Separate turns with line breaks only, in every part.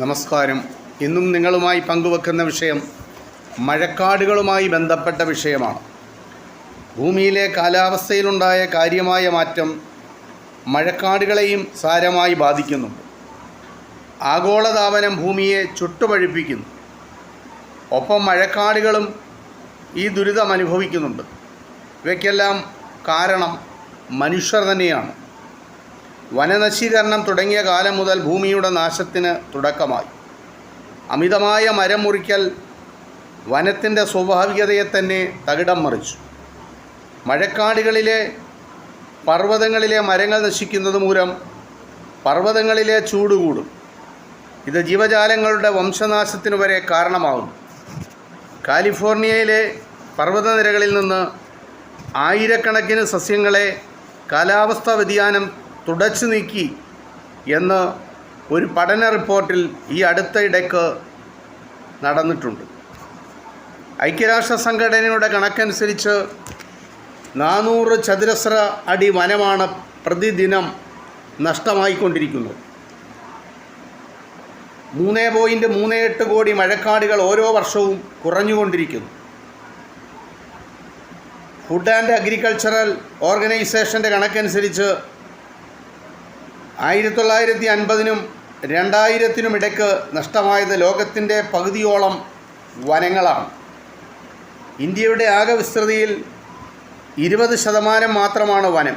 നമസ്കാരം. ഇന്നും നിങ്ങളുമായി പങ്കുവെക്കുന്ന വിഷയം മഴക്കാടുകളുമായി ബന്ധപ്പെട്ട വിഷയമാണ്. ഭൂമിയിലെ കാലാവസ്ഥയിലുണ്ടായ കാര്യമായ മാറ്റം മഴക്കാടുകളെയും സാരമായി ബാധിക്കുന്നു. ആഗോളതാപനം ഭൂമിയെ ചുട്ടുപഴിപ്പിക്കുന്നു. ഒപ്പം മഴക്കാടുകളും ഈ ദുരിതം അനുഭവിക്കുന്നുണ്ട് ഇവയ്ക്കെല്ലാം കാരണം മനുഷ്യർ തന്നെയാണ്. വനനശീകരണം തുടങ്ങിയ കാലം മുതൽ ഭൂമിയുടെ നാശത്തിന് തുടക്കമായി. അമിതമായ മരം മുറിക്കൽ വനത്തിന്റെ സ്വാഭാവികതയെ തന്നെ തകിടം മറിച്ചു. മഴക്കാടുകളിലെ പർവതങ്ങളിലെ മരങ്ങൾ നശിക്കുന്നത് മൂലം പർവതങ്ങളിലെ ചൂട് കൂടും. ഇത് ജീവജാലങ്ങളുടെ വംശനാശത്തിന് വരെ കാരണമാകുന്നു. കാലിഫോർണിയയിലെ പർവതനിരകളിൽ നിന്ന് ആയിരക്കണക്കിന് സസ്യങ്ങളെ കാലാവസ്ഥാ വ്യതിയാനം തുടച്ചു നീക്കി എന്ന് ഒരു പഠന റിപ്പോർട്ടിൽ ഈ അടുത്ത ഇടയ്ക്ക് നടന്നിട്ടുണ്ട്. ഐക്യരാഷ്ട്ര സംഘടനയുടെ കണക്കനുസരിച്ച് നാനൂറ് ചതുരശ്ര അടി വനമാണ് പ്രതിദിനം നഷ്ടമായിക്കൊണ്ടിരിക്കുന്നത്. മൂന്ന് പോയിന്റ് മൂന്ന് എട്ട് കോടി മഴക്കാടുകൾ ഓരോ വർഷവും കുറഞ്ഞുകൊണ്ടിരിക്കുന്നു. ഫുഡ് ആൻഡ് അഗ്രികൾച്ചറൽ ഓർഗനൈസേഷന്റെ കണക്കനുസരിച്ച് ആയിരത്തി തൊള്ളായിരത്തി അൻപതിനും രണ്ടായിരത്തിനും ഇടയ്ക്ക് നഷ്ടമായത് ലോകത്തിന്റെ പകുതിയോളം വനങ്ങളാണ്. ഇന്ത്യയുടെ ആകെ വിസ്തൃതിയിൽ ഇരുപത് ശതമാനം മാത്രമാണ് വനം.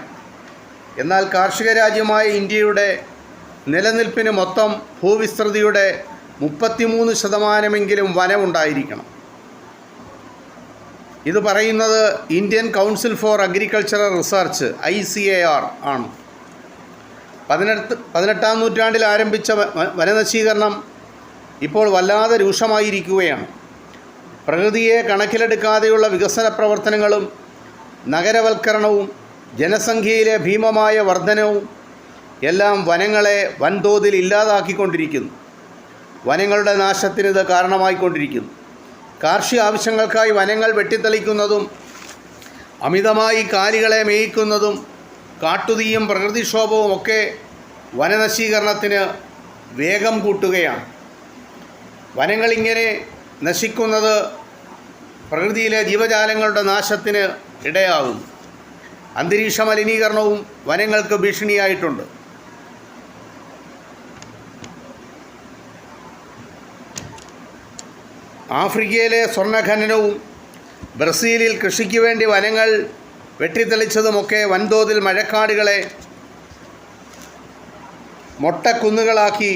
എന്നാൽ കാർഷിക രാജ്യമായ ഇന്ത്യയുടെ നിലനിൽപ്പിന് മൊത്തം ഭൂവിസ്തൃതിയുടെ മുപ്പത്തിമൂന്ന് ശതമാനമെങ്കിലും വനമുണ്ടായിരിക്കണം. ഇത് പറയുന്നത് Indian council for agricultural research I C A R ആണ്. പതിനെട്ട് പതിനെട്ടാം നൂറ്റാണ്ടിൽ ആരംഭിച്ച വനനശീകരണം ഇപ്പോൾ വല്ലാതെ രൂക്ഷമായിരിക്കുകയാണ്. പ്രകൃതിയെ കണക്കിലെടുക്കാതെയുള്ള വികസന പ്രവർത്തനങ്ങളും നഗരവൽക്കരണവും ജനസംഖ്യയിലെ ഭീമമായ വർധനവും എല്ലാം വനങ്ങളെ വൻതോതിൽ ഇല്ലാതാക്കിക്കൊണ്ടിരിക്കുന്നു. വനങ്ങളുടെ നാശത്തിന് ഇത് കാരണമായിക്കൊണ്ടിരിക്കുന്നു. കാർഷിക ആവശ്യങ്ങൾക്കായി വനങ്ങൾ വെട്ടിത്തെളിക്കുന്നതും അമിതമായി കാലികളെ മേയിക്കുന്നതും കാട്ടുതീയും പ്രകൃതിക്ഷോഭവും ഒക്കെ വനനശീകരണത്തിന് വേഗം കൂട്ടുകയാണ്. വനങ്ങളിങ്ങനെ നശിക്കുന്നത് പ്രകൃതിയിലെ ജീവജാലങ്ങളുടെ നാശത്തിന് ഇടയാകുന്നു. അന്തരീക്ഷ മലിനീകരണവും വനങ്ങൾക്ക് ഭീഷണിയായിട്ടുണ്ട്. ആഫ്രിക്കയിലെ സ്വർണഖനനവും ബ്രസീലിൽ കൃഷിക്ക് വേണ്ടി വനങ്ങൾ വെട്ടിത്തെളിച്ചതുമൊക്കെ വൻതോതിൽ മഴക്കാടുകളെ മൊട്ടക്കുന്നുകളാക്കി